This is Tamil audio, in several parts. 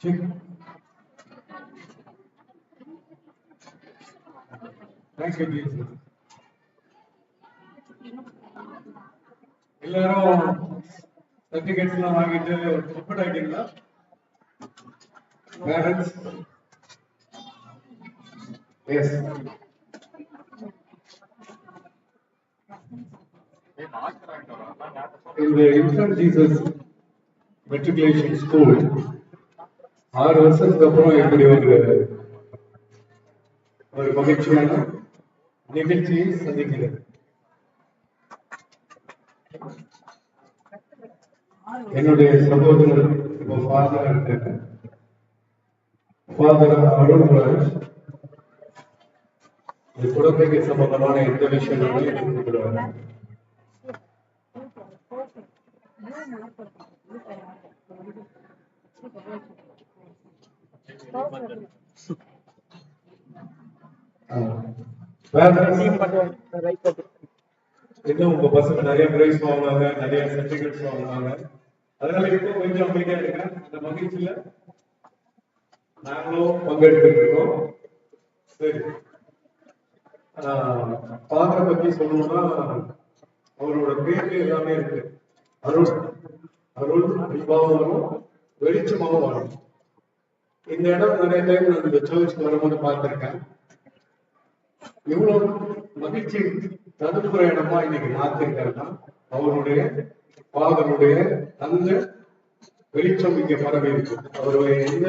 ठीक है थैंक यू जी ಎಲ್ಲರೂ சர்டிபிகேட்ஸ் எல்லாம் வாங்கிட்டு ப்ரிப்பேர்ட் ஆயிட்டீங்களா பேரண்ட்ஸ் எஸ் இந்த இன்ஃபன்ட் ஜீசஸ் மெட்ரிகுலேஷன் ஸ்கூல் ஆறு வருஷத்துக்கு அப்புறம் இப்படி ஒரு ஒரு மகிழ்ச்சியான நிகழ்ச்சியை சந்திக்கிறது என்னுடைய சகோதரர் இப்போ ஃபாதர் இருக்காங்க ஃபாதர் அருண்ராஜ் இந்த குழந்தைக்கு சம்பந்தமான எந்த விஷயங்களுமே எனக்கு இன்னும் உங்க பசங்க நிறைய பிரைஸ் வாங்குவாங்க நிறைய சர்டிபிகேட்ஸ் வாங்குவாங்க? அதனால இப்போ கொஞ்சம் அமைதியா இருக்கேன் அந்த மகிழ்ச்சியில நாங்களும் பங்கெடுத்துட்டு இருக்கோம். சரி. பாதரை பத்தி சொல்லணும்னா அவரோட பேர்ல எல்லாமே இருக்கு. அருள். அருள் அன்பாவும் வரும் வெளிச்சமாவும் வரும் இந்த இடம் நிறைய டைம் நான் இந்த சர்ச்சுக்கு வரும்போது பார்த்திருக்கேன். இவ்வளவு மகிழ்ச்சி தடுப்புற இடமா இன்னைக்கு மாத்திருக்காருன்னா அவருடைய ஃபாதருடைய அந்த வெளிச்சம் இங்க பரவி இருக்கும் அவர் எந்த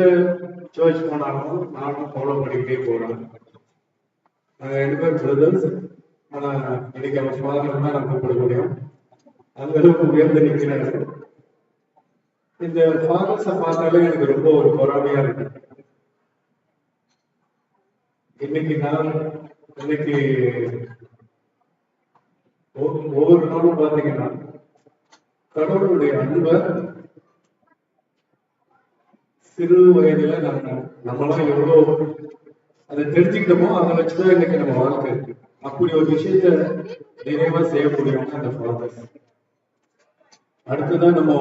சர்ச் போனாலும் நானும் ஃபாலோ பண்ணிக்கிட்டே போறேன். நாங்க ரெண்டு பேரும் பிரதர்ஸ் ஆனா இன்னைக்கு அவர் ஃபாதர் தான் நான் கூப்பிட முடியும். அந்த அளவுக்கு உயர்ந்து நிற்கிறாரு. இந்த ஃபாதர்ஸை பார்த்தாலே எனக்கு ரொம்ப ஒரு பொறாமையா இருக்கு. இன்னைக்கு நான் இன்னைக்கு ஒவ்வொரு நாளும் பாத்தீங்கன்னா கடவுளுடைய அன்பை சிறு வயதுல நம்ம நம்மளாம் எவ்வளோ அதை தெரிஞ்சுக்கிட்டோமோ அதை வச்சுதான் இன்னைக்கு நம்ம வாழ்க்கை இருக்கு. அப்படி ஒரு விஷயத்த நிறைவா செய்யக்கூடியவங்க அந்த ஃபாதர்ஸ் அடுத்ததான் நம்ம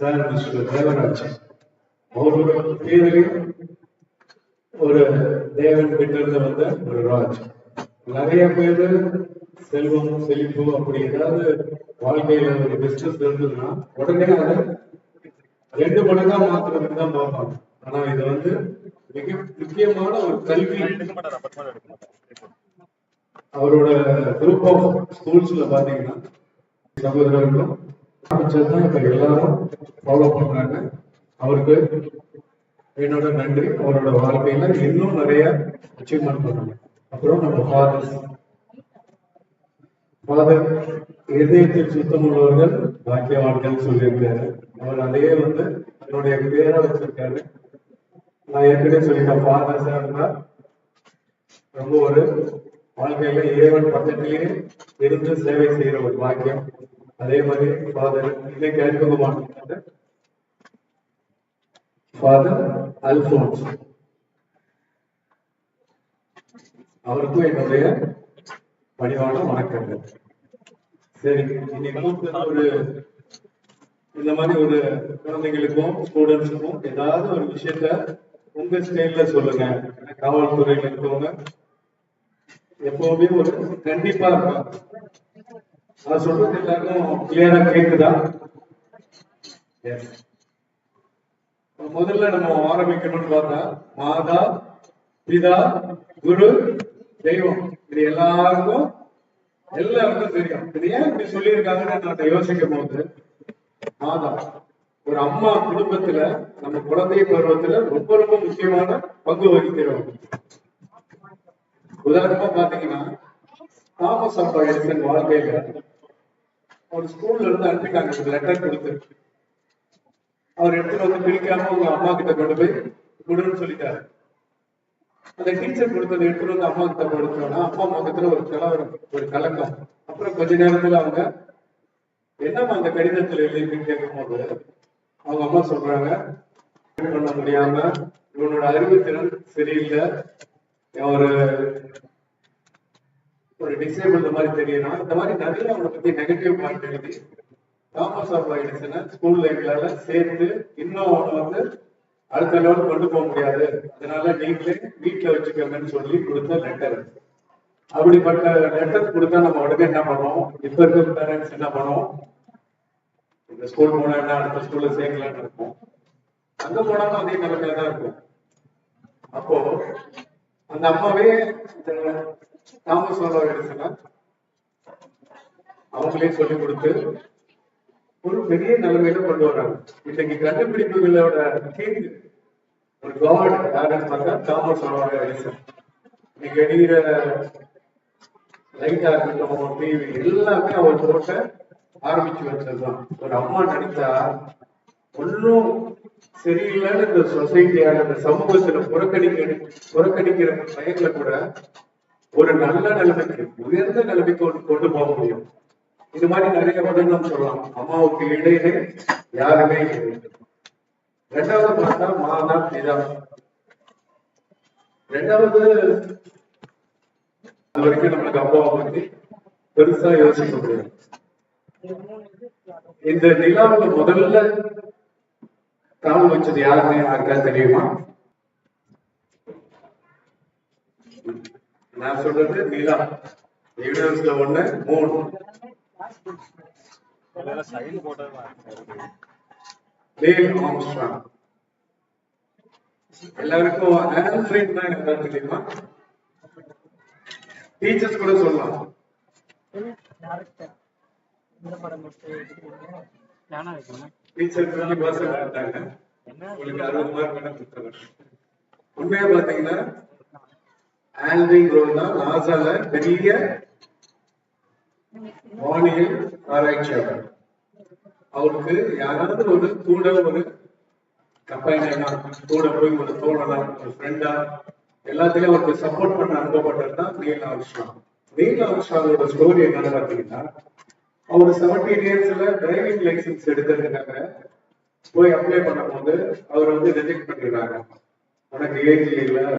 சார் மிஸ்டர் தேவராஜ் அவரோட பேரிலையும் ஒரு தேவன் கிட்ட இருந்து வந்த ஒரு ராஜ். நிறைய பேரு செல்வம் செழிப்பு அப்படி ஏதாவது வாழ்க்கையில ஒரு பிசினஸ் இருந்ததுன்னா உடனே அதை ரெண்டு மடங்கா மாத்துறதுக்கு தான் பார்ப்பாங்க. ஆனா இது வந்து மிக முக்கியமான ஒரு கல்வி. அவரோட குரூப் ஆஃப் ஸ்கூல்ஸ்ல பாத்தீங்கன்னா சகோதரர்களும் ஆரம்பிச்சதுதான் இப்ப எல்லாரும் ஃபாலோ பண்றாங்க. அவருக்கு என்னோட நன்றி. அவரோட வாழ்க்கையில இன்னும் நிறைய அச்சீவ்மெண்ட் பண்ணணும். அப்புறம் நம்ம ஃபாதர்ஸ் இதயத்தில் சுத்தம் உள்ளவர்கள் பாக்கியவான்கள் சொல்லியிருக்காரு. அவர் அதையே வந்து என்னுடைய பேரை வச்சிருக்காரு. நான் ஏற்கனவே சொல்லிட்டேன் ஃபாதர்ஸா இருந்தா ரொம்ப ஒரு வாழ்க்கையில இறைவன் பக்கத்திலேயே இருந்து சேவை செய்யற ஒரு பாக்கியம். அதே மாதிரி ஃபாதர் இன்னைக்கு அறிமுகமான ஃபாதர் அல்போன்ஸ் அவருக்கும் என்னுடைய பணிவான வணக்கங்கள். சரி இன்னைக்கு ஒரு இந்த மாதிரி ஒரு குழந்தைகளுக்கும் ஸ்டூடெண்ட்ஸுக்கும் ஏதாவது ஒரு விஷயத்த உங்க ஸ்டைல்ல சொல்லுங்க. காவல்துறையில இருக்கவங்க எப்பவுமே ஒரு கண்டிப்பா இருக்கும் நான் சொல்றது எல்லாருக்கும் கிளியரா கேக்குதா? முதல்ல நம்ம ஆரம்பிக்கணும்னு பார்த்தா மாதா பிதா குரு தெய்வம். இது எல்லாருக்கும் எல்லாருக்கும் தெரியும். இது ஏன் இப்படி சொல்லியிருக்காங்கன்னு நான் யோசிக்கும் போது மாதா ஒரு அம்மா குடும்பத்துல நம்ம குழந்தை பருவத்துல ரொம்ப ரொம்ப முக்கியமான பங்கு வகிக்கிறோம். உதாரணமா பாத்தீங்கன்னா தாமஸ் அப்பா எடிசன் வாழ்க்கையில ஒரு ஸ்கூல்ல இருந்து அனுப்பிட்டாங்க. ஒரு லெட்டர் கொடுத்து. அவர் எடுத்துட்டு வந்து பிரிக்காம உங்க அம்மா கிட்ட கொண்டு போய் கொடுன்னு சொல்லிட்டாரு. அந்த டீச்சர் கொடுத்ததை எடுத்துட்டு வந்து அம்மா கிட்ட கொடுத்தோம்னா அம்மா முகத்துல ஒரு கலவரம் ஒரு கலக்கம் அப்புறம் கொஞ்ச நேரத்துல அவங்க என்னம்மா அந்த கடிதத்துல எழுதிருக்குன்னு கேட்கும்போது அவங்க அம்மா சொல்றாங்க பண்ண முடியாம இவனோட அறிவுத்திறன் சரியில்லை. ஒரு ஒரு டிசேபிள் மாதிரி தெரியணும் இந்த மாதிரி நிறைய அவனை பத்தி நெகட்டிவ் பாயிண்ட் எழுதி தாமஸ் ஆஃப் எடிசனை ஸ்கூல் லைஃப்ல சேர்த்து இன்னும் அவனை வந்து அடுத்த லெவல் கொண்டு போக முடியாது. அதனால நீங்களே வீட்டுல வச்சுக்கோங்கன்னு சொல்லி கொடுத்த லெட்டர் அப்படிப்பட்ட லெட்டர் கொடுத்தா நம்ம உடனே என்ன பண்ணுவோம்? இப்ப இருக்கிற பேரண்ட்ஸ் என்ன பண்ணுவோம்? இந்த ஸ்கூல் போனா என்ன அடுத்த ஸ்கூல்ல சேர்க்கலாம்னு இருக்கும் அங்க போனாலும் அதே நிலைமையில தான் இருக்கும். அப்போ அந்த அம்மாவே இந்த தாமஸ் ஆல்வா அவங்களே சொல்லி கொடுத்து ஒரு பெரிய நிலைமையில கொண்டு வராங்க இன்னைக்கு கண்டுபிடிப்புகளோட தீர்வு ஒரு காட் யாருன்னு பார்த்தா தாமஸ் ஆல்வா எடிசன் இன்னைக்கு எடிகிற லைட்டா இருக்கட்டும் டிவி எல்லாமே அவர் போட்ட ஆரம்பிச்சு வச்சதுதான். ஒரு அம்மா நினைச்சா ஒன்றும் சரியில்லைன்னு இந்த சொசைட்டியால இந்த சமூகத்துல புறக்கணிக்க புறக்கணிக்கிற பயங்களை கூட ஒரு நல்ல நிலைமைக்கு உயர்ந்த நிலைமைக்கு ஒன்று கொண்டு போக முடியும். இது மாதிரி நிறைய உதாரணம் சொல்லலாம். அம்மாவுக்கு இடையிலே யாருமே இல்லை. ரெண்டாவது பார்த்தா மாதா பிதா. ரெண்டாவது அது வரைக்கும் நம்மளுக்கு அப்பாவை பத்தி பெருசா யோசிக்க முடியாது. இந்த நிலாவுல முதல்ல கால் வச்சது யாருமே யாருக்கா தெரியுமா? நான் சொல்றது நிலா. யூனிவர்ஸ்ல ஒண்ணு மூணு. நீல் ஆம்ஸ்ட்ராங் எல்லாருக்கும் ஆல்ஃபிரேட் தான் எல்லாரும் தெரியுமா டீச்சர்ஸ் கூட சொல்லலாம் டீச்சருக்கு தான் பாஸ் பண்ணிட்டாங்க உங்களுக்கு அறுபது மார்க் வேணா கொடுத்துருவேன் உண்மையா பாத்தீங்கன்னா ஆல்வின் ரோல் தான் நாசால பெரிய வானியல் ஆராய்ச்சியாளர். அவருக்கு யாராவது ஒரு கூட ஒரு கம்பைனா கூட போய் ஒரு தோழனா ஒரு ஃப்ரெண்டா எல்லாத்துலயும் அவருக்கு சப்போர்ட் பண்ண அனுபவப்பட்டது தான் நீல் ஆம்ஸ்ட்ராங் நீல் ஆம்ஸ்ட்ராங்கோட ஸ்டோரி என்னன்னு பாத்தீங்கன்னா அவர் செவன்டீன் இயர்ஸ்ல டிரைவிங் லைசன்ஸ் எடுத்ததுக்காக போய் அப்ளை பண்ணும்போது அவர் வந்து ரிஜெக்ட் பண்ணிடுறாங்க. உனக்கு ஏஜ் இல்லை